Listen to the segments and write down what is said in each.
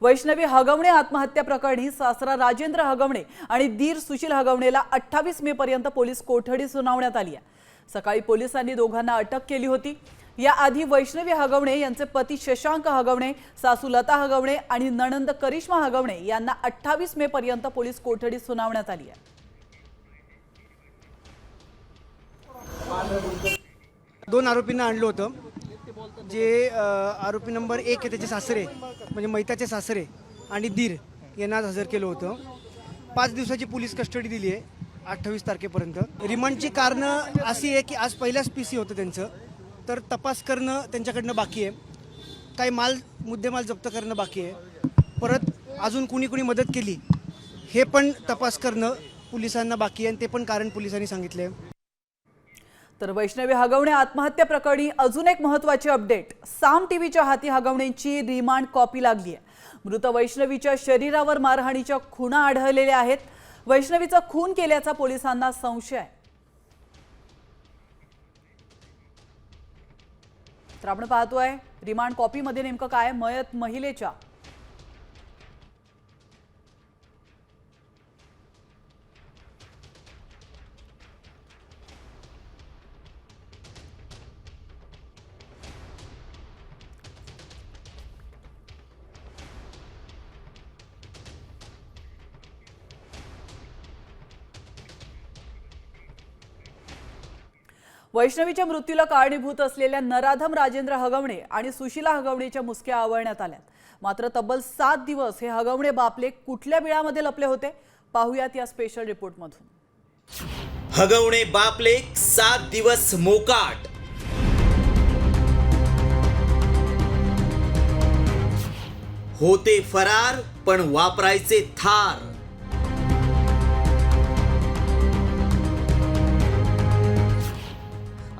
वैष्णवी हगवणे आत्महत्या प्रकरणी सासरा राजेंद्र हगवणे आणि दीर सुशील हगवणेला अठ्ठावीस मे पर्यंत पोलीस कोठडी सुनावण्यात आली आहे. सकाळी पोलिसांनी दोघांना अटक केली होती. याआधी वैष्णवी हगवणे यांचे पती शशांक हगवणे सासू लता हगवणे आणि नणंद करिश्मा हगवणे यांना अठ्ठावीस मे पर्यंत पोलीस कोठडी सुनावण्यात आली आहे. दोन आरोपींना आणलं होतं. जे आरोपी नंबर एक आहे त्याचे सासरे म्हणजे मैताचे सासरे आणि दीर यांना आज हजर केलं होतं. पाच दिवसाची पोलीस कस्टडी दिली आहे अठ्ठावीस तारखेपर्यंत. रिमांडची कारणं अशी आहे की आज पहिल्याच पी सी होतं त्यांचं. तर तपास करणं त्यांच्याकडनं बाकी आहे. काही माल मुद्देमाल जप्त करणं बाकी आहे. परत अजून कुणी कुणी मदत केली हे पण तपास करणं पोलिसांना बाकी आहे आणि ते पण कारण पोलिसांनी सांगितलं आहे तर वैष्णवी हगवणे आत्महत्या प्रकरणी अजून एक महत्वाची अपडेट. साम टीव्हीच्या हाती हगवणेची रिमांड कॉपी लागली आहे मृत वैष्णवीच्या शरीरावर मारहाणीच्या खुणा आढळलेल्या आहेत. वैष्णवीचा खून केल्याचा पोलिसांना संशय. आहे तर आपण पाहतोय रिमांड कॉपीमध्ये नेमकं काय? मयत महिलेच्या वैष्णवीच्या मृत्यूला कारणीभूत असलेल्या नराधम राजेंद्र हगवणे आणि सुशिला हगवणेच्या मुसक्या आवळण्यात आल्यात. मात्र तब्बल सात दिवस हे हगवणे बापले कुठल्या बिळामध्ये लपले होते? पाहुयात या स्पेशल रिपोर्टमधून हगवणे बापले सात दिवस मोकाट. होते फरार पण वापरायचे थार.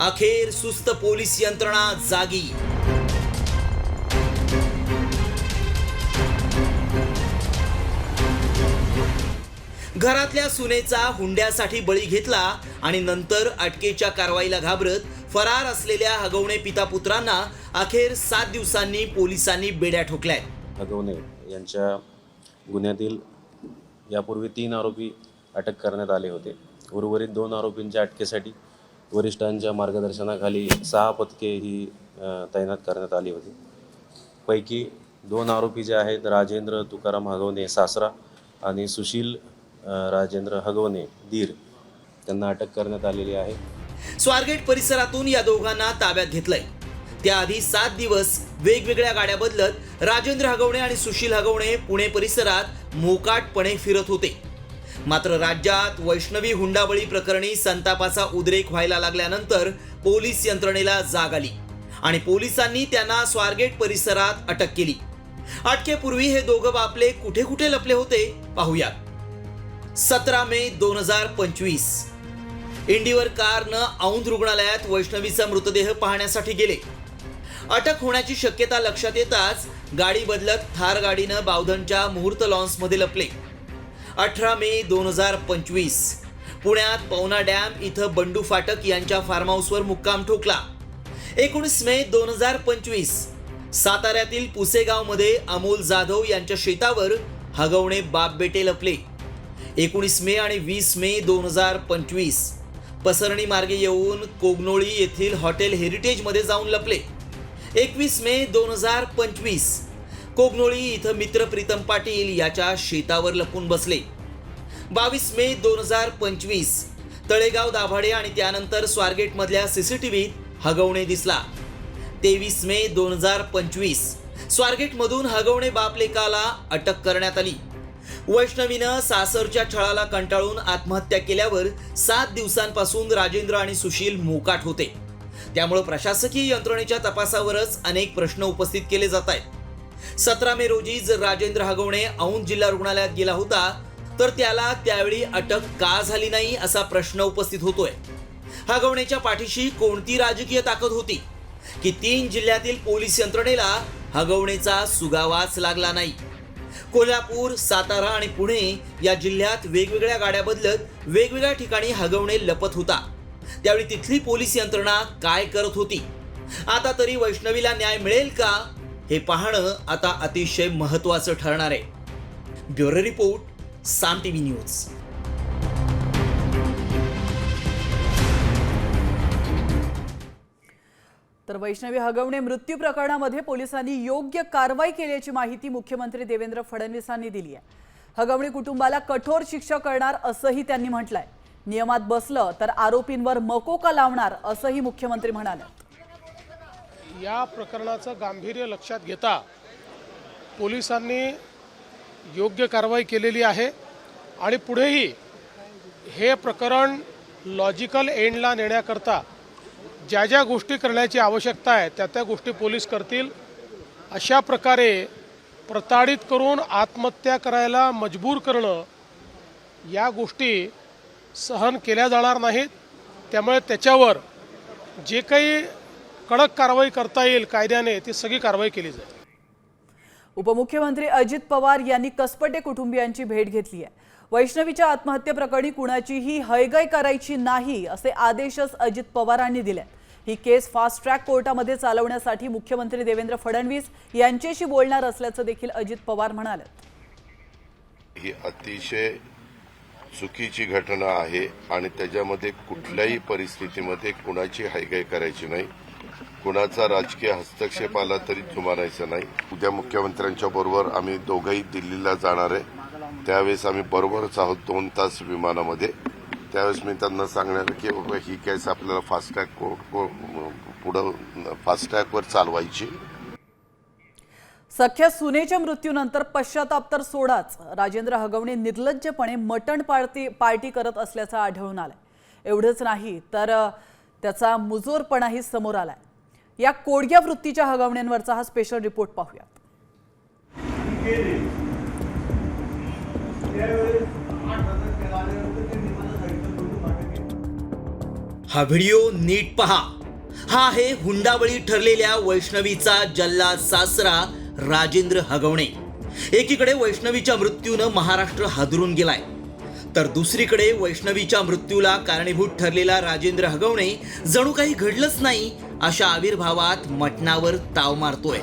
अखेर सुस्त पोलीस यंत्रणा जागी. घरातल्या सुनेचा हुंड्यासाठी बळी घेतला आणि नंतर अटकेच्या कारवाईला घाबरत फरार असलेल्या हगवणे पिता पुत्रांना अखेर सात दिवसांनी पोलिसांनी बेड्या ठोकल्या हगवणे यांच्या गुन्ह्यातील यापूर्वी तीन आरोपी अटक करण्यात आले होते. उर्वरित दोन आरोपींच्या अटकेसाठी वरिष्ठांच्या मार्गदर्शनाखाली सहा पथके ही तैनात करण्यात आली होती. पैकी दोन आरोपी जे आहेत राजेंद्र तुकाराम हगवणे सासरा आणि सुशील राजेंद्र हगवणे दीर त्यांना अटक करण्यात आलेली आहे. स्वारगेट परिसरातून या दोघांना ताब्यात घेतलंय. त्याआधी सात दिवस वेगवेगळ्या गाड्या बदलत राजेंद्र हगवणे आणि सुशील हगवणे पुणे परिसरात मोकाटपणे फिरत होते. मात्र राज्यात वैष्णवी हुंडाबळी प्रकरणी संतापाचा उद्रेक व्हायला लागल्यानंतर पोलीस यंत्रणेला जाग आली आणि पोलिसांनी त्यांना स्वारगेट परिसरात अटक केली. अटकेपूर्वी हे दोघं बापले कुठे कुठे लपले होते पाहूयात. सतरा मे दोन हजार पंचवीस. इंडीवर कारनं औंध रुग्णालयात वैष्णवीचा मृतदेह पाहण्यासाठी गेले. अटक होण्याची शक्यता लक्षात येताच गाडी बदलत थार गाडीनं बावधनच्या मुहूर्त लॉन्समध्ये लपले. अठरा मे दोन हजार पंचवीस. पुण्यात पवना डॅम इथं बंडू फाटक यांच्या फार्म हाऊसवर मुक्काम ठोकला. एकोणीस मे दोन हजार पंचवीस. साताऱ्यातील पुसेगावमध्ये अमोल जाधव यांच्या शेतावर हगवणे बाप बेटे लपले. एकोणीस मे आणि वीस मे दोन हजार पंचवीस. पसरणी मार्गे येऊन कोगनोळी येथील हॉटेल हेरिटेजमध्ये जाऊन लपले. एकवीस मे दोन हजार पंचवीस. कोगनोळी इथं मित्र प्रीतम पाटील याच्या शेतावर लपून बसले. बावीस मे दोन हजार पंचवीस तळेगाव दाभाडे आणि त्यानंतर स्वारगेटमधल्या सी सी टी व्हीत हगवणे दिसला. तेवीस मे दोन हजार पंचवीस स्वारगेटमधून हगवणे बापलेकाला अटक करण्यात आली. वैष्णवीनं सासरच्या छळाला कंटाळून आत्महत्या केल्यावर सात दिवसांपासून राजेंद्र आणि सुशील मोकाट होते. त्यामुळे प्रशासकीय यंत्रणेच्या तपासावरच अनेक प्रश्न उपस्थित केले जात आहेत. सतरा मे रोजी जर राजेंद्र हगवणे औंध जिल्हा रुग्णालयात गेला होता तर त्याला त्यावेळी अटक का झाली नाही असा प्रश्न उपस्थित होतोय. हगवणेच्या पाठीशी कोणती राजकीय ताकद होती? की तीन जिल्ह्यातील पोलीस यंत्रणेला हगवणेचा सुगावाच लागला नाही. कोल्हापूर सातारा आणि पुणे या जिल्ह्यात वेगवेगळ्या गाड्या बदलत वेगवेगळ्या ठिकाणी हगवणे लपत होता. त्यावेळी तिथली पोलीस यंत्रणा काय करत होती? आता तरी वैष्णवीला न्याय मिळेल का? हे पाहणं आता अतिशय महत्वाचं ठरणार आहे. Bureau report Saam TV news. तर वैष्णवी हगवणे मृत्यू प्रकरणामध्ये पोलिसांनी योग्य कारवाई केल्याची माहिती मुख्यमंत्री देवेंद्र फडणवीसांनी दिली आहे. हगवणे कुटुंबाला कठोर शिक्षा करणार असंही त्यांनी म्हटलंय. नियमात बसलं तर आरोपींवर मकोका लावणार असंही मुख्यमंत्री म्हणाले. या प्रकरणाचं गांभीर्य लक्षात घेता पोलिसांनी योग्य कारवाई केलेली आहे आणि पुढेही हे प्रकरण लॉजिकल एंडला नेण्याकरता ज्या ज्या गोष्टी करण्याची आवश्यकता आहे त्या त्या गोष्टी पोलीस करतील. अशा प्रकारे प्रताडित करून आत्महत्या करायला मजबूर करणं या गोष्टी सहन केल्या जाणार नाहीत. त्यामुळे त्याच्यावर जे काही कडक कारवाई करता येईल कायद्याने ती सगळी कारवाई केली जाईल. उपमुख्यमंत्री अजित पवार यांनी कसपटे कुटुंबियांची भेट घेतली आहे. वैष्णवीच्या आत्महत्येप्रकरणी कुणाचीही हयगय करायची नाही असे आदेशच अजित पवारांनी दिले. ही केस फास्ट ट्रॅक कोर्टामध्ये चालवण्यासाठी मुख्यमंत्री देवेंद्र फडणवीस यांच्याशी बोलणार असल्याचं देखील अजित पवार म्हणाले. ही अतिशय चुकीची घटना आहे आणि त्याच्यामध्ये कुठल्याही परिस्थितीमध्ये कुणाची हायगाय करायची नाही. कुणाचा राजकीय हस्तक्षेप आला तरी जुमानायचं नाही. उद्या मुख्यमंत्र्यांच्या बरोबर आम्ही दोघंही दिल्लीला जाणार आहे. त्यावेळेस आम्ही बरोबरच आहोत दोन तास विमानामध्ये. त्यावेळेस मी त्यांना सांगणार की बाबा ही केस आपल्याला फास्ट ट्रॅक पुढं फास्टॅगवर चालवायची. सख्या सुनेच्या मृत्यूनंतर पश्चाताप तर सोडाच. राजेंद्र हगवणे निर्लज्जपणे मटण पार्टी पार्टी करत असल्याचं आढळून आलंय. एवढंच नाही तर त्याचा मुजोरपणाही समोर आलाय. या कोडग्या वृत्तीच्या हगवण्यांवरचा हा स्पेशल रिपोर्ट पाहूया हा व्हिडिओ नीट पहा. हा आहे हुंडाबळी ठरलेल्या वैष्णवीचा जल्ला सासरा राजेंद्र हगवणे. एकीकडे वैष्णवीच्या मृत्यूनं महाराष्ट्र हादरून गेलाय. तर दुसरीकडे वैष्णवीच्या मृत्यूला कारणीभूत ठरलेला राजेंद्र हगवणे जणू काही घडलंच नाही अशा आविर्भावात मटणावर ताव मारतोय.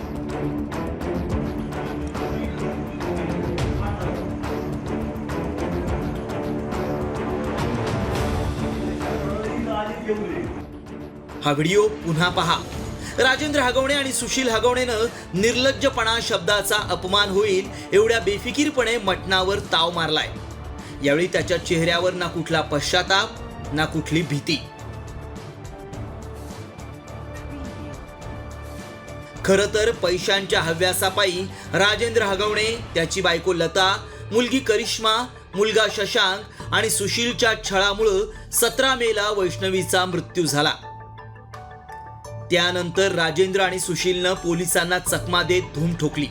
हा व्हिडिओ पुन्हा पहा. राजेंद्र हगवणे आणि सुशील हगवणेनं निर्लज्जपणा शब्दाचा अपमान होईल एवढ्या बेफिकीरपणे मटणावर ताव मारलाय. यावेळी त्याच्या चेहऱ्यावर ना कुठला पश्चाताप ना कुठली भीती. खरं तर पैशांच्या हव्यासापायी राजेंद्र हगवणे त्याची बायको लता मुलगी करिश्मा मुलगा शशांक आणि सुशीलच्या छळामुळं सतरा मेला वैष्णवीचा मृत्यू झाला. त्यानंतर राजेंद्र आणि सुशीलनं पोलिसांना चकमा देत धूम ठोकली.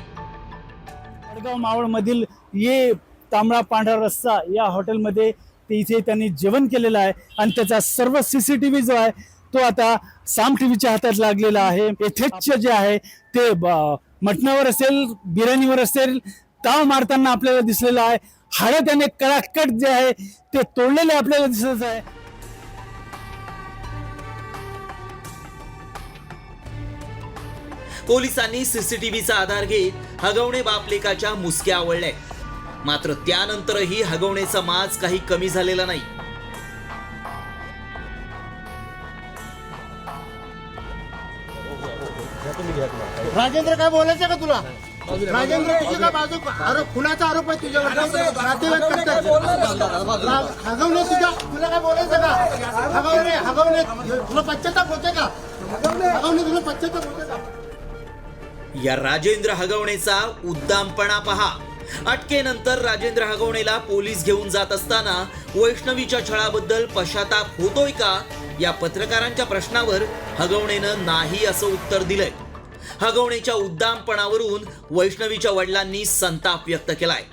वडगाव मावळमधील ये तांबडा पांढरा रस्सा या हॉटेलमध्ये ते इथे त्यांनी जेवण केलेलं आहे आणि त्याचा सर्व सीसीटीव्ही जो आहे तो आता साम टीव्हीच्या हातात लागलेला आहे. यथेच्छ जे आहे ते मटणावर असेल बिर्याणीवर असेल ताव मारताना आपल्याला दिसलेलं आहे. हाडं त्याने कडाकट जे आहे ते तोडलेले आपल्याला दिसत आहे. पोलिसांनी सीसीटीव्हीचा आधार घेत हगवणे बापलेकाच्या मुसक्या आवळल्या. मात्र त्यानंतरही हगवणेचा माज काही कमी झालेला नाही. राजेंद्र काय बोलायचं का तुला? राजेंद्र तुझी का बाजू आरोप खुनाचा आरोप आहे तुझ्यावर. नातेवाईक करतात हगवणे तुझ्या. तुला काय बोलायचं का? हगवणे हगवणे तुला पश्चाताप होते का? हगवणे तुला पश्चाताप होते का? या राजेंद्र हगवणेचा उद्दामपणा पहा. अटकेनंतर राजेंद्र हगवणेला पोलीस घेऊन जात असताना वैष्णवीच्या छळाबद्दल पश्चाताप होतोय का? या पत्रकारांच्या प्रश्नावर हगवणेनं नाही असं उत्तर दिलंय. हगवणेच्या उद्दामपणावरून वैष्णवीच्या वडिलांनी संताप व्यक्त केलाय.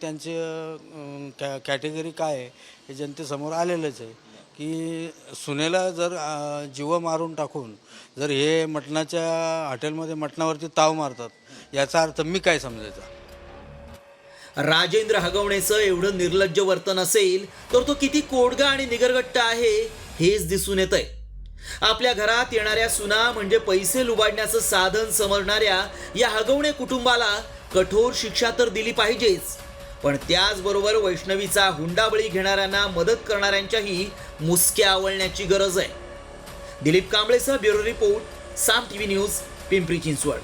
त्यांचे अं, कॅ कॅटेगरी काय आहे हे जनतेसमोर आलेलंच आहे. की सुनेला जर अं, जीव मारून टाकून जर हे मटणाच्या हॉटेलमध्ये मटणावरती ताव मारतात याचा अर्थ मी काय समजायचा? राजेंद्र हगवणेचं एवढं निर्लज्ज वर्तन असेल तर तो किती कोडगा आणि निगरगट्ट आहे हेच दिसून येतंय. आपल्या घरात येणाऱ्या सुना म्हणजे पैसे लुबाडण्याचं साधन समजणाऱ्या या हगवणे कुटुंबाला कठोर शिक्षा तर दिली पाहिजेच. पण त्याचबरोबर वैष्णवीचा हुंडाबळी घेणाऱ्यांना मदत करणाऱ्यांच्याही मुसक्या आवळण्याची गरज आहे. Dilip कांबळेसह bureau report Saam TV news Pimpri Chinchwad.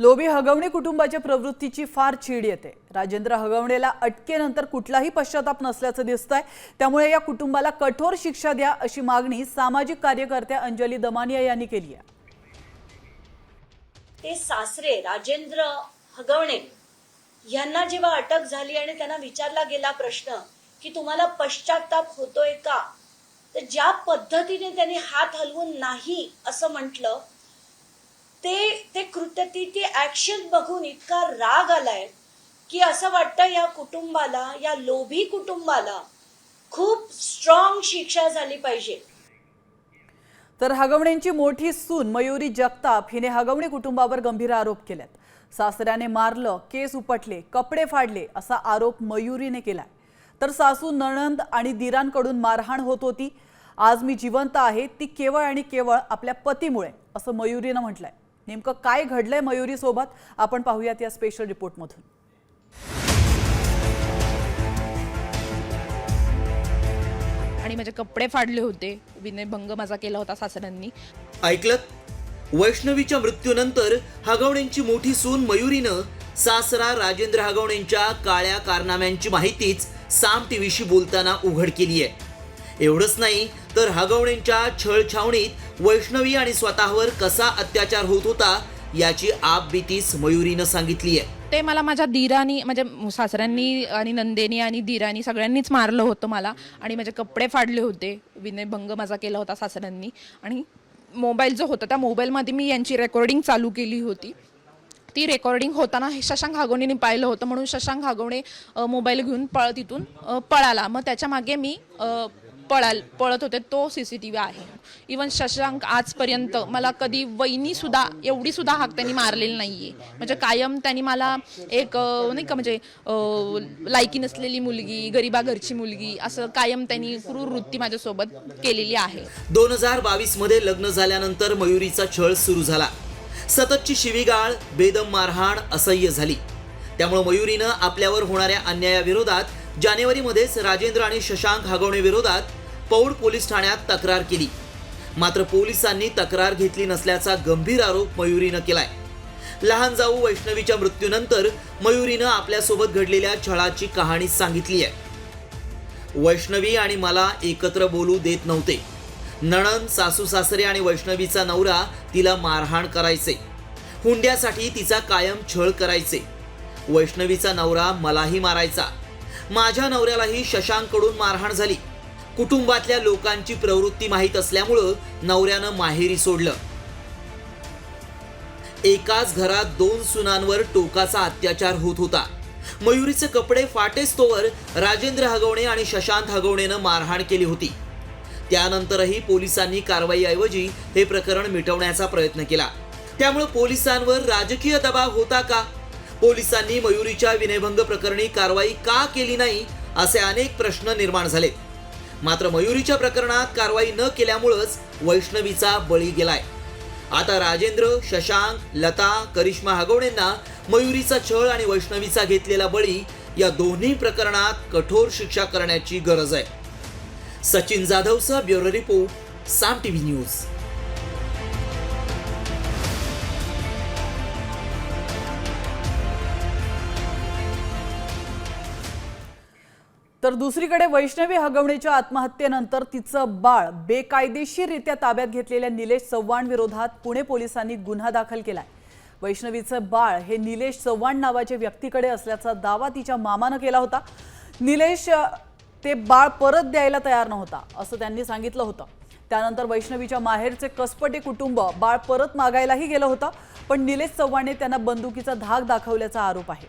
लोभी हगवणे कुटुंबाच्या प्रवृत्तीची फार चीड येते. राजेंद्र हगवणेला अटकेनंतर कुठलाही पश्चाताप नसल्याचं दिसतंय. त्यामुळे या कुटुंबाला कठोर शिक्षा द्या अशी मागणी सामाजिक कार्यकर्त्या अंजली दमानिया यांनी केली आहे. ते सासरे राजेंद्र हगवणे यांना जेव्हा अटक झाली आणि त्यांना विचारला गेला प्रश्न की तुम्हाला पश्चाताप होतोय का? तर ज्या पद्धतीने त्यांनी हात हलवून नाही असं म्हटलं ते ते कृत्य ती ती ऍक्शन बघून इतका राग आलाय की असं वाटतं या कुटुंबाला या लोभी कुटुंबाला खूप स्ट्रॉंग शिक्षा झाली पाहिजे. तर हगवण्यांची मोठी सून मयुरी जगताप हिने हगवणे कुटुंबावर गंभीर आरोप केलेत. सासऱ्याने मारलं केस उपटले कपडे फाडले असा आरोप मयुरीने केलाय. तर सासू नणंद आणि दिरांकडून मारहाण होत होती. आज मी जिवंत आहे ती केवळ आणि केवळ आपल्या पतीमुळे असं मयुरीनं म्हटलंय. नेमकं काय घडलंय मयुरी सोबत आपण पाहूयात या स्पेशल रिपोर्टमधून आणि माझे कपडे फाडले होते. विनयभंग माझा केला होता सासऱ्यांनी. ऐकलं? वैष्णवीच्या मृत्यूनंतर हगवणेंची मोठी सून मयुरीनं सासरा राजेंद्र हगवणेंच्या काळ्या कारनाम्यांची माहितीच साम टीव्हीशी बोलताना उघड केली आहे एवढंच नाही तर हगवणेंच्या छळछावणीत वैष्णवी आणि स्वतःवर कसा अत्याचार होत होता याची आप भीतीस मयुरीनं सांगितली आहे ते मला माझ्या दिरानी म्हणजे सासऱ्यांनी आणि नंदेनी आणि दिरानी सगळ्यांनीच मारलं होतं मला. आणि माझे कपडे फाडले होते. विनयभंग माझा केला होता सासऱ्यांनी. आणि मोबाईल जो होता त्या मोबाईलमध्ये मी यांची रेकॉर्डिंग चालू केली होती. ती रेकॉर्डिंग होताना हे शशांक हागवणेने पाहिलं होतं. म्हणून शशांक हागवणे मोबाईल घेऊन पळ तिथून पळाला. मग त्याच्यामागे मी पळाल पळत होते तो सी सी टी व्ही आहे. इवन शशांक आजपर्यंत मला कधी वहिनीसुद्धा एवढीसुद्धा हाक त्यांनी मारलेली नाही आहे म्हणजे कायम त्यांनी मला एक नाही का म्हणजे लायकी नसलेली मुलगी गरिबा घरची मुलगी असं कायम त्यांनी क्रूर वृत्ती माझ्यासोबत केलेली आहे. दोन हजार बावीसमध्ये लग्न झाल्यानंतर मयुरीचा छळ सुरू झाला. सततची शिवीगाळ बेदम मारहाण असह्य झाली. त्यामुळे मयुरीनं आपल्यावर होणाऱ्या अन्यायाविरोधात जानेवारीमध्येच राजेंद्र आणि शशांक हागवणे विरोधात पौड पोलीस ठाण्यात तक्रार केली. मात्र पोलिसांनी तक्रार घेतली नसल्याचा गंभीर आरोप मयुरीनं केलाय. लहान जाऊ वैष्णवीच्या मृत्यूनंतर मयुरीनं आपल्यासोबत घडलेल्या छळाची कहाणी सांगितली आहे. वैष्णवी आणि मला एकत्र बोलू देत नव्हते. नणन सासू सासरे आणि वैष्णवीचा नवरा तिला मारहाण करायचे. हुंड्यासाठी तिचा कायम छळ करायचे. वैष्णवीचा नवरा मलाही मारायचा. माझ्या नवऱ्यालाही शशांकडून मारहाण झाली. कुटुंबातल्या लोकांची प्रवृत्ती माहीत असल्यामुळं नवऱ्यानं माहेरी सोडलं. एकाच घरात दोन सुनांवर टोकाचा अत्याचार होत होता. मयुरीचे कपडे फाटेस्तोवर राजेंद्र हगवणे आणि शशांत हगवणेनं मारहाण केली होती. त्यानंतरही पोलिसांनी कारवाईऐवजी हे प्रकरण मिटवण्याचा प्रयत्न केला. त्यामुळे पोलिसांवर राजकीय दबाव होता का? पोलिसांनी मयुरीच्या विनयभंग प्रकरणी कारवाई का केली नाही? असे अनेक प्रश्न निर्माण झालेत. मात्र मयुरीच्या प्रकरणात कारवाई न केल्यामुळंच वैष्णवीचा बळी गेलाय. आता राजेंद्र शशांक लता करिश्मा हगवणेंना मयुरीचा छळ आणि वैष्णवीचा घेतलेला बळी या दोन्ही प्रकरणात कठोर शिक्षा करण्याची गरज आहे. Sachin जाधवचा bureau report Saam TV news. तर दुसरीकडे वैष्णवी हगवणेच्या आत्महत्येनंतर तिचं बाळ बेकायदेशीररित्या ताब्यात घेतलेल्या निलेश चव्हाण विरोधात पुणे पोलिसांनी गुन्हा दाखल केलाय. वैष्णवीचं बाळ हे निलेश चव्हाण नावाच्या व्यक्तीकडे असल्याचा दावा तिच्या मामानं केला होता. निलेश ते बाळ परत द्यायला तयार नव्हता असं त्यांनी सांगितलं होतं. त्यानंतर वैष्णवीच्या माहेरचे कसपटे कुटुंब बाळ परत मागायलाही गेलं होतं पण निलेश चव्हाणने त्यांना बंदुकीचा धाक दाखवल्याचा आरोप आहे.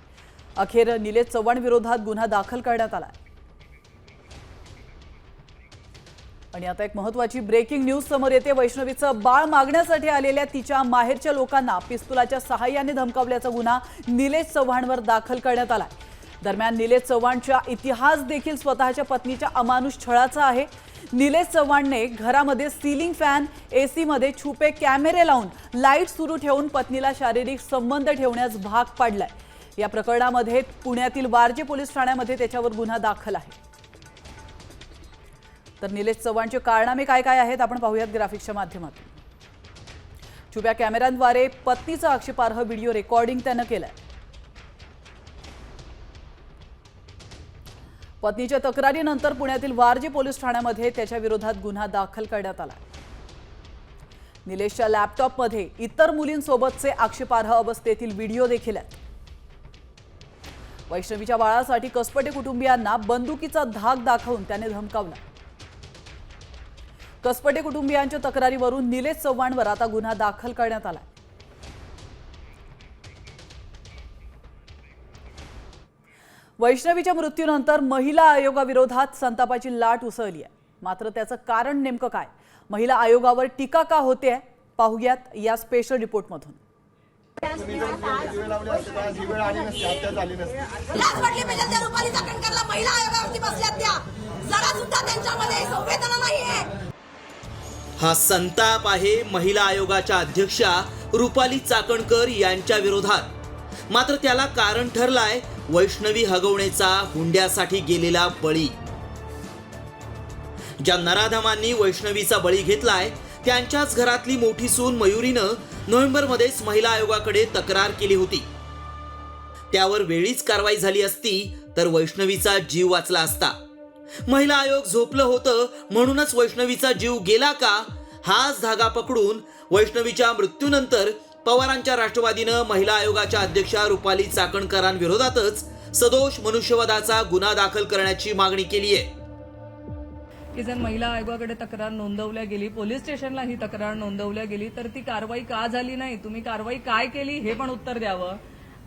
अखेर निलेश चव्हाण विरोधात गुन्हा दाखल करण्यात आला आणि आता एक महत्वाची ब्रेकिंग न्यूज समोर येते. वैष्णवीचं बाळ मागण्यासाठी आलेल्या तिच्या माहेरच्या लोकांना पिस्तुलाच्या सहाय्याने धमकावल्याचा गुन्हा निलेश चव्हाणवर दाखल करण्यात आला दरम्यान निलेश चव्हाणचा इतिहास देखील स्वतःच्या पत्नीच्या अमानुष छळाचा आहे. निलेश चव्हाणने घरामध्ये सिलिंग फॅन एसीमध्ये मध्ये छुपे कॅमेरे लावून लाइट सुरू ठेवून पत्नीला शारीरिक संबंध ठेवण्यास भाग पाडलाय. या प्रकरणामध्ये पुण्यातील वारजे पोलीस ठाण्यामध्ये त्याच्यावर गुन्हा दाखल आहे. तर निलेश चव्हाणचे कारनामे काय काय आहेत आपण पाहूयात ग्राफिक्सच्या माध्यमातून. छुप्या कॅमेऱ्यांद्वारे पत्नीचा आक्षेपार्ह व्हिडिओ रेकॉर्डिंग त्यानं केलंय. पत्नीच्या तक्रारीनंतर पुण्यातील वारजे पोलीस ठाण्यामध्ये त्याच्या विरोधात गुन्हा दाखल करण्यात आला. निलेशच्या लॅपटॉपमध्ये इतर मुलींसोबतचे आक्षेपार्ह अवस्थेतील व्हिडिओ देखील आहेत. वैष्णवीच्या बाळासाठी कसपटे कुटुंबियांना बंदुकीचा धाक दाखवून त्याने धमकावला. कसपटे कुटुंबियांच्या तक्रारीवरून निलेश चव्हाणवर आता गुन्हा दाखल करण्यात आला वैष्णवीच्या मृत्यूनंतर महिला आयोगाविरोधात संतापाची लाट उसळली आहे. मात्र त्याचं कारण नेमकं काय? महिला आयोगावर टीका का होते पाहूयात या स्पेशल रिपोर्टमधून महिला आयोगावरती बसल्यात त्या. जरा सुद्धा त्यांच्यामध्ये संवेदना नाहीये. हा संताप आहे महिला आयोगाच्या अध्यक्षा रुपाली चाकणकर यांच्या विरोधात. मात्र त्याला कारण ठरलाय वैष्णवी हगवणेचा हुंड्यासाठी गेलेला बळी. ज्या नराधमांनी वैष्णवीचा बळी घेतलाय त्यांच्याच घरातली मोठी सून मयुरीनं नोव्हेंबरमध्येच महिला आयोगाकडे तक्रार केली होती. त्यावर वेळीच कारवाई झाली असती तर वैष्णवीचा जीव वाचला असता. महिला आयोग झोपलं होतं. म्हणूनच वैष्णवीचा जीव गेला का? हाच धागा पकडून वैष्णवीच्या मृत्यूनंतर पवारांच्या राष्ट्रवादीनं महिला आयोगाच्या अध्यक्षा रुपाली चाकणकरांविरोधातच सदोष मनुष्यवधाचा गुन्हा दाखल करण्याची मागणी केली आहे. की जर महिला आयोगाकडे तक्रार नोंदवल्या गेली पोलीस स्टेशनला ही तक्रार नोंदवल्या गेली तर ती कारवाई का झाली नाही? तुम्ही कारवाई काय केली हे पण उत्तर द्यावं.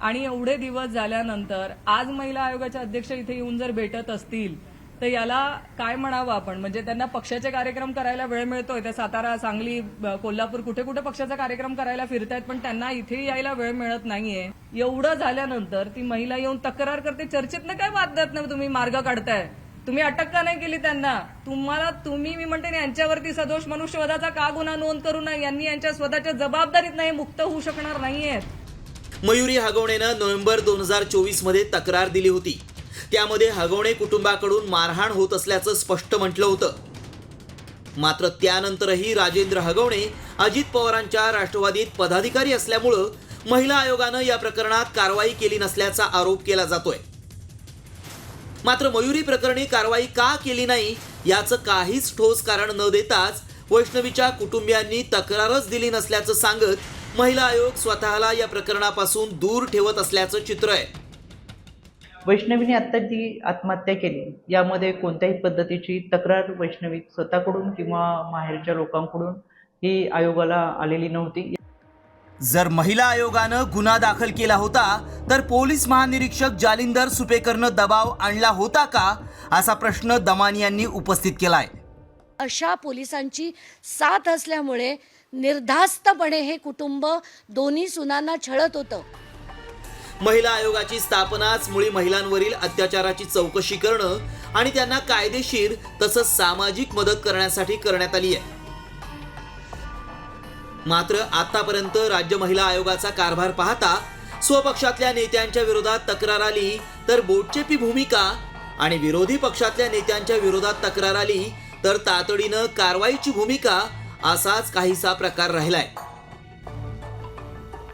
आणि एवढे दिवस झाल्यानंतर आज महिला आयोगाच्या अध्यक्ष इथे येऊन जर भेटत असतील तर याला काय म्हणावं आपण? म्हणजे त्यांना पक्षाचे कार्यक्रम करायला वेळ मिळतोय. त्या सातारा सांगली कोल्हापूर कुठे कुठे पक्षाचा कार्यक्रम करायला फिरतायत पण त्यांना इथे यायला वेळ मिळत नाहीये. एवढं झाल्यानंतर ती महिला येऊन तक्रार करते. चर्चेतनं काय नाही तुम्ही? मार्ग काढताय. तुम्ही अटक का नाही केली त्यांना? तुम्हाला तुम्ही मी म्हणते यांच्यावरती सदोष मनुष्यवधाचा का गुन्हा नोंद करू नये? यांनी यांच्या स्वतःच्या जबाबदारीत नाही मुक्त होऊ शकणार नाहीयेत. मयुरी हगवणेनं नोव्हेंबर दोन हजार चोवीसमध्ये तक्रार दिली होती. त्यामध्ये हगवणे कुटुंबाकडून मारहाण होत असल्याचं स्पष्ट म्हटलं होतं. मात्र त्यानंतरही राजेंद्र हगवणे अजित पवारांच्या राष्ट्रवादीत पदाधिकारी असल्यामुळं महिला आयोगानं या प्रकरणात कारवाई केली नसल्याचा आरोप केला जातोय. मात्र मयुरी प्रकरणी कारवाई का केली नाही याचं काहीच ठोस कारण न देताच वैष्णवीच्या कुटुंबियांनी तक्रारच दिली नसल्याचं सांगत महिला आयोग स्वतःला या प्रकरणापासून दूर ठेवत असल्याचं चित्र आहे. वैष्णवीने आत्ता जी आत्महत्या केली. यामध्ये कोणत्याही पद्धतीची तक्रार वैष्णवी स्वतःकडून किंवा माहेरच्या लोकांकडून ही आयोगाला आलेली नव्हती. जर महिला आयोगानं गुन्हा दाखल केला होता तर पोलीस महानिरीक्षक जालिंदर सुपेकरनं दबाव आणला होता का? असा प्रश्न दमानी यांनी उपस्थित केलाय. अशा पोलिसांची साथ असल्यामुळे निर्धास्तपणे हे कुटुंब दोन्ही सुनांना छळत होतं. महिला आयोगाची स्थापनाच मुळी महिलांवरील अत्याचाराची चौकशी करणं आणि त्यांना कायदेशीर तसंच सामाजिक मदत करण्यासाठी करण्यात आली आहे. मात्र आतापर्यंत राज्य महिला आयोगाचा कारभार पाहता स्वपक्षातल्या नेत्यांच्या विरोधात तक्रार आली तर बोटचेपी भूमिका आणि विरोधी पक्षातल्या नेत्यांच्या विरोधात तक्रार आली तर तातडीनं कारवाईची भूमिका असाच काहीसा प्रकार राहिलाय.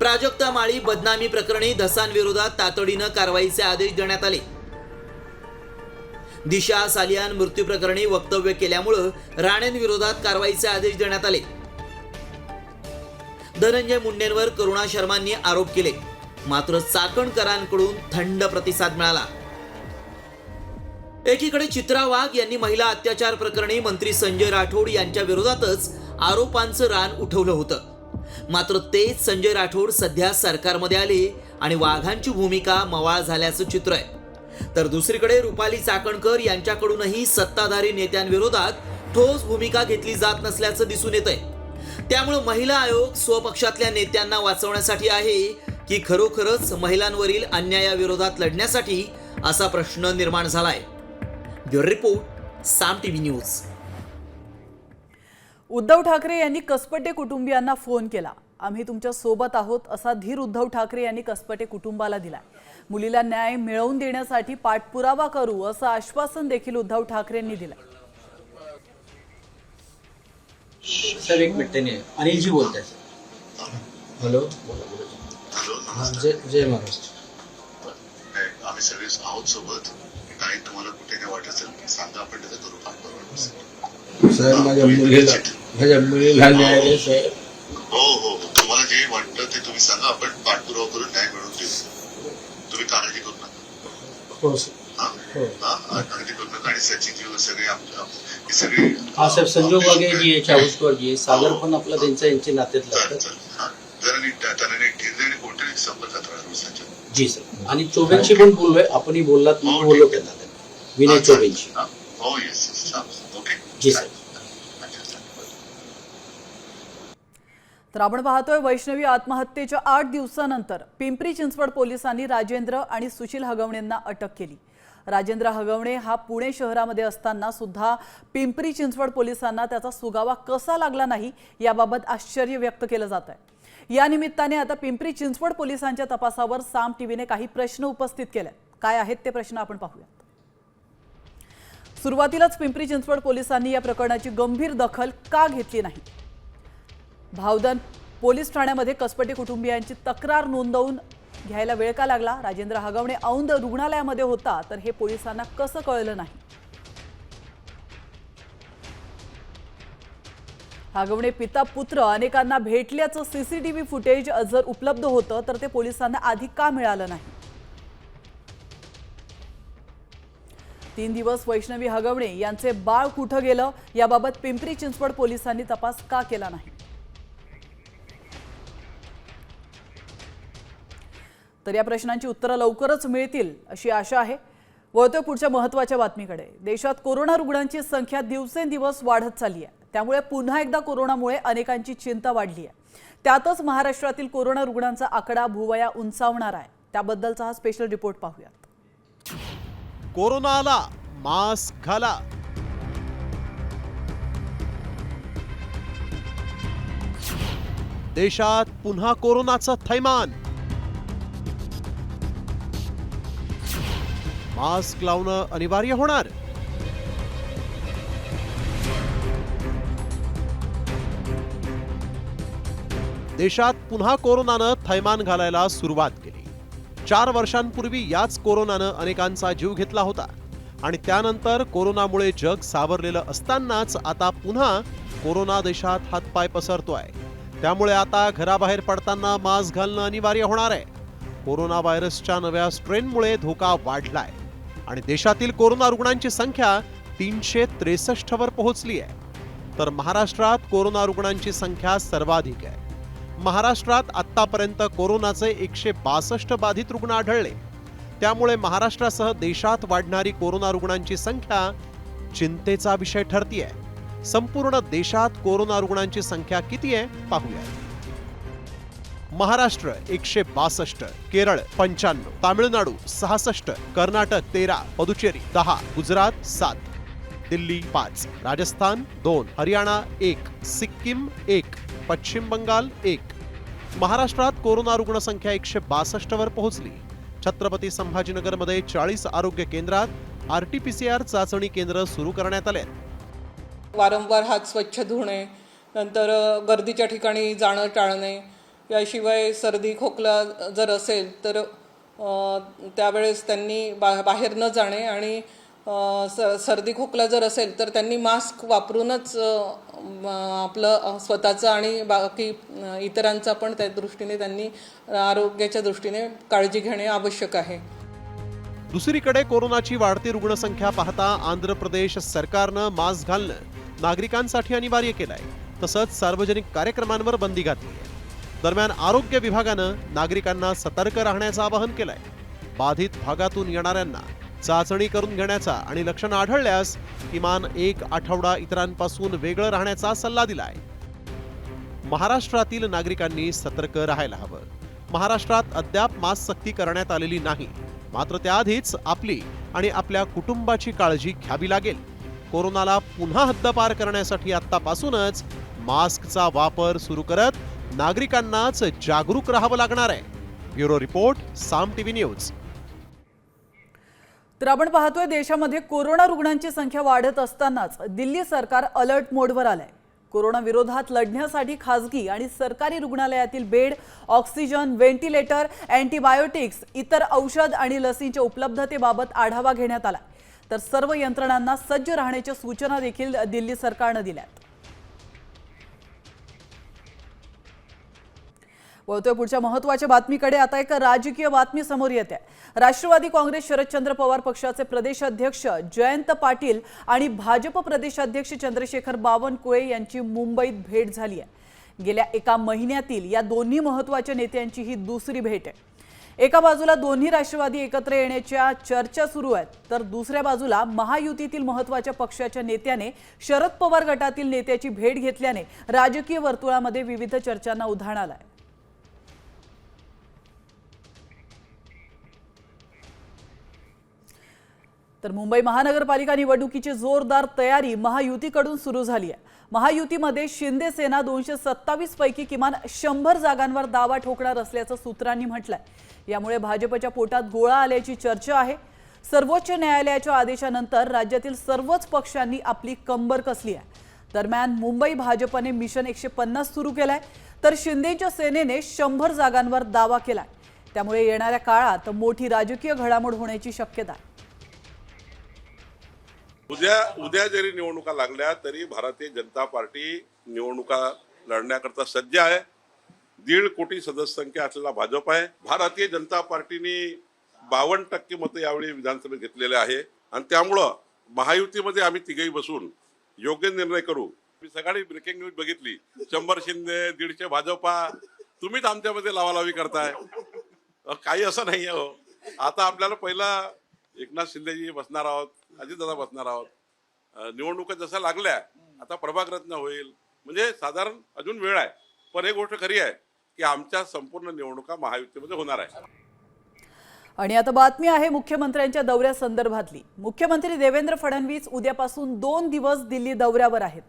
प्राजक्ता माळी बदनामी प्रकरणी धसांविरोधात तातडीनं कारवाईचे आदेश देण्यात आले. दिशा सालियान मृत्यू प्रकरणी वक्तव्य केल्यामुळं राणेंविरोधात कारवाईचे आदेश देण्यात आले. धनंजय मुंडेंवर करुणा शर्मांनी आरोप केले. मात्र चाकणकरांकडून थंड प्रतिसाद मिळाला. एकीकडे चित्रा वाघ यांनी महिला अत्याचार प्रकरणी मंत्री संजय राठोड यांच्या विरोधातच आरोपांचं रान उठवलं होतं. मात्र तेच संजय राठोड सध्या सरकारमध्ये आले आणि वाघांची भूमिका मवाळ झाल्याचं चित्र आहे. तर दुसरीकडे रुपाली चाकणकर यांच्याकडूनही सत्ताधारी नेत्यांविरोधात ठोस भूमिका घेतली जात नसल्याचं दिसून येत आहे त्यामुळे महिला आयोग स्वपक्षातल्या नेत्यांना वाचवण्यासाठी आहे की खरोखरच महिलांवरील अन्यायाविरोधात लढण्यासाठी असा प्रश्न निर्माण झालाय. Bureau report Saam TV news. Uddhav Thackeray यांनी कसपटे कुटुंबियांना फोन केला. आम्ही तुमच्यासोबत आहोत असा धीर उद्धव ठाकरे यांनी कसपटे कुटुंबाला दिलाय. मुलीला न्याय मिळवून देण्यासाठी पाठपुरावा करू असं आश्वासन देखील उद्धव ठाकरेंनी दिलंय. सर एक मिनिट अनिलजी बोलत आहे हॅलो. जय जय महाराष्ट्र आम्ही सगळे आहोत सोबत. काही तुम्हाला कुठे काय वाटत असेल सांगा आपण त्याचं करू. पाठबरोबर सर माझ्या मुलीला माझ्या मुलीला न्यायालय सर. हो हो हो. तुम्हाला जे वाटतं ते तुम्ही सांगा. आपण पाठपुरावा करून न्याय मिळवून देऊ. तुम्ही काळजी करू नका. हो सर. हा? हो. हा? हे हा साहेब संजोग वागे जी आहे चाळीसकर जी आहे. सागर पण आपला त्यांचा यांचे नात्यात लागतात हा. त्यांच्या जी सर. आणि चोबेंशी पण बोललोय. आपणही बोललात मी बोललो त्यांना. विनय चोबेंशी हा? हो येस येस हा. Okay ji sir. तर आपण पाहतोय वैष्णवी आत्महत्येच्या आठ दिवसानंतर पिंपरी चिंचवड पोलिसांनी राजेंद्र आणि सुशील हगवणेंना अटक केली. राजेंद्र हगवणे हा पुणे शहरामध्ये असताना सुद्धा पिंपरी चिंचवड पोलिसांना त्याचा सुगावा कसा लागला नाही याबाबत आश्चर्य व्यक्त केलं जात आहे. या निमित्ताने आता पिंपरी चिंचवड पोलिसांच्या तपासावर साम टीव्हीने काही प्रश्न उपस्थित केले. काय आहेत ते प्रश्न आपण पाहूयात. सुरुवातीलाच पिंपरी चिंचवड पोलिसांनी या प्रकरणाची गंभीर दखल का घेतली नाही? भावदन पोलीस ठाण्यामध्ये कसपटे कुटुंबियांची तक्रार नोंदवून घ्यायला वेळ का लागला? राजेंद्र हगवणे औंध रुग्णालयामध्ये होता तर हे पोलिसांना कसं कळलं नाही? हगवणे पिता पुत्र अनेकांना भेटल्याचं सीसीटीव्ही फुटेज जर उपलब्ध होतं तर ते पोलिसांना आधी का मिळालं नाही? तीन दिवस वैष्णवी हगवणे यांचे बाळ कुठं गेलं याबाबत पिंपरी चिंचवड पोलिसांनी तपास का केला नाही? तर या प्रश्नांची उत्तरं लवकरच मिळतील अशी आशा आहे. वळतोय पुढच्या महत्त्वाच्या बातमीकडे. देशात कोरोना रुग्णांची संख्या दिवसेंदिवस वाढत चालली आहे. त्यामुळे पुन्हा एकदा कोरोनामुळे अनेकांची चिंता वाढली आहे. त्यातच महाराष्ट्रातील कोरोना रुग्णांचा आकडा भुवया उंचावणार आहे. त्याबद्दलचा हा स्पेशल रिपोर्ट पाहूया कोरोना आला मास्क घाला. देशात पुन्हा कोरोनाचं थैमान. मास्क लावणं अनिवार्य होणार. देशात पुन्हा कोरोनानं थैमान घालायला सुरुवात केली. चार वर्षांपूर्वी याच कोरोनानं अनेकांचा जीव घेतला होता. आणि त्यानंतर कोरोनामुळे जग सावरलेलं असतानाच आता पुन्हा कोरोना देशात हातपाय पसरतोय. त्यामुळे आता घराबाहेर पडताना मास्क घालणं अनिवार्य होणार आहे. कोरोना व्हायरसच्या नव्या स्ट्रेनमुळे धोका वाढलाय. आणि देशातील कोरोना रुग्णांची संख्या तीनशे त्रेसष्ट वर पोहोचली आहे. तर महाराष्ट्रात कोरोना रुग्णांची संख्या सर्वाधिक आहे. महाराष्ट्रात आत्तापर्यंत कोरोनाचे एकशे बासष्ट बाधित रुग्ण आढळले. त्यामुळे महाराष्ट्रासह देशात वाढणारी कोरोना रुग्णांची संख्या चिंतेचा विषय ठरतीये. संपूर्ण देशात कोरोना रुग्णांची संख्या किती आहे पाहूया. महाराष्ट्र एकशे बासष्ट केरळ पंच्याण्णव तामिळनाडू सहासष्ट कर्नाटक तेरा पुदुचेरी दहा गुजरात सात दिल्ली पाच राजस्थान दोन हरियाणा एक सिक्कीम एक. पश्चिम बंगाल एक. महाराष्ट्रात कोरोना रुग्णसंख्या एकशे बासष्ट वर पोहोचली. छत्रपती संभाजीनगरमध्ये चाळीस आरोग्य केंद्रात आरटीपीसीआर चाचणी केंद्र सुरू करण्यात आले वारंवार हात स्वच्छ धुणे नंतर गर्दीच्या ठिकाणी जाणं टाळणे याशिवाय सर्दी खोकला जर असेल तर त्यावेळेस त्यांनी बा बाहेर न जाणे आणि स सर्दी खोकला जर असेल तर त्यांनी मास्क वापरूनच आपलं स्वतःचं आणि बाकी इतरांचा पण त्या दृष्टीने त्यांनी आरोग्याच्या दृष्टीने काळजी घेणे आवश्यक आहे. दुसरीकडे कोरोनाची वाढती रुग्णसंख्या पाहता आंध्र प्रदेश सरकारनं मास्क घालणं नागरिकांसाठी अनिवार्य केलंय. तसंच सार्वजनिक कार्यक्रमांवर बंदी घातली आहे. दरम्यान आरोग्य विभागानं नागरिकांना सतर्क राहण्याचं आवाहन केलंय. बाधित भागातून येणाऱ्यांना चाचणी करून घेण्याचा आणि लक्षण आढळल्यास किमान एक आठवडा इतरांपासून वेगळं राहण्याचा सल्ला दिलाय. महाराष्ट्रातील नागरिकांनी सतर्क राहायला हवं. महाराष्ट्रात अद्याप मास्क सक्ती करण्यात आलेली नाही. मात्र त्याआधीच आपली आणि आपल्या कुटुंबाची काळजी घ्यावी लागेल. कोरोनाला पुन्हा हद्दपार करण्यासाठी आतापासूनच मास्कचा वापर सुरू करत नागरिकांनाच जागरूक राहावं लागणार आहे. Bureau report Saam TV news. तर आपण पाहतोय देशामध्ये कोरोना रुग्णांची संख्या वाढत असतानाच दिल्ली सरकार अलर्ट मोडवर आलंय. कोरोना विरोधात लढण्यासाठी खासगी आणि सरकारी रुग्णालयातील बेड ऑक्सिजन व्हेंटिलेटर अँटीबायोटिक्स इतर औषध आणि लसींच्या उपलब्धतेबाबत आढावा घेण्यात आला तर सर्व यंत्रणांना सज्ज राहण्याच्या सूचना देखील दिल्ली सरकारनं दिल्यात. वळतोय पुढच्या महत्त्वाच्या बातमीकडे. आता एक राजकीय बातमी समोर येते. राष्ट्रवादी काँग्रेस शरदचंद्र पवार पक्षाचे प्रदेश अध्यक्ष जयंत पाटील आणि भाजप प्रदेशाध्यक्ष चंद्रशेखर बावनकुळे यांची मुंबईत भेट झाली आहे. गेल्या एका महिन्यातील या दोन्ही महत्त्वाच्या नेत्यांची ही दुसरी भेट आहे. एका बाजूला दोन्ही राष्ट्रवादी एकत्र येण्याच्या चर्चा सुरू आहेत तर दुसऱ्या बाजूला महायुतीतील महत्त्वाच्या पक्षाच्या नेत्याने शरद पवार गटातील नेत्याची भेट घेतल्याने राजकीय वर्तुळामध्ये विविध चर्चांना उधाण आलाय. तर मुंबई महानगरपालिका निवडणुकीची जोरदार तयारी महायुतीकडून सुरू झाली आहे. महायुतीमध्ये शिंदे सेना दोनशे सत्तावीस पैकी किमान शंभर जागांवर दावा ठोकणार असल्याचं सूत्रांनी म्हटलंय. यामुळे भाजपच्या पोटात गोळा आल्याची चर्चा आहे. सर्वोच्च न्यायालयाच्या आदेशानंतर राज्यातील सर्वच पक्षांनी आपली कंबर कसली आहे. दरम्यान मुंबई भाजपने मिशन एकशे पन्नास सुरू केलाय. तर शिंदेच्या सेनेने शंभर जागांवर दावा केलाय. त्यामुळे येणाऱ्या काळात मोठी राजकीय घडामोड होण्याची शक्यता आहे. उद्या उद्या जरी निवडणुका लागल्या तरी भारतीय जनता पार्टी निवडणुका लढण्याकरता सज्ज आहे. दीड कोटी सदस्यसंख्या असलेला भाजप आहे. भारतीय जनता पार्टीने बावन्न टक्के मतं यावेळी विधानसभेत घेतलेले आहे. आणि त्यामुळं महायुतीमध्ये आम्ही तिघही बसून योग्य निर्णय करू. मी सकाळी ब्रेकिंग न्यूज बघितली. शंभर शिंदे दीडशे भाजपा तुम्हीच आमच्यामध्ये लावालावी करताय. काही असं नाही हो. आता आपल्याला पहिला एकनाथ शिंदेजी बसणार आहोत. अजितदादा बसणार आहोत. निवडणुका जसं लागल्या आता प्रभागरत्न होईल. म्हणजे साधारण अजून वेळ आहे. पण एक गोष्ट खरी आहे की आमच्या संपूर्ण निवडणुका महायुतीमध्ये होणार आहे. आणि आता बातमी आहे मुख्यमंत्र्यांच्या दौऱ्यासंदर्भातली मुख्यमंत्री देवेंद्र फडणवीस उद्यापासून दोन दिवस दिल्ली दौऱ्यावर आहेत.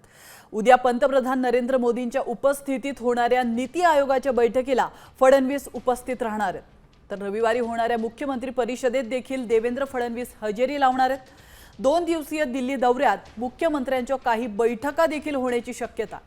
उद्या पंतप्रधान नरेंद्र मोदींच्या उपस्थितीत होणाऱ्या नीती आयोगाच्या बैठकीला फडणवीस उपस्थित राहणार आहेत. तर रविवारी होणाऱ्या मुख्यमंत्री परिषदेत देखील देवेंद्र फडणवीस हजेरी लावणार आहेत. दोन दिवसीय दिल्ली दौऱ्यात मुख्यमंत्र्यांच्या काही बैठका देखील होण्याची शक्यता.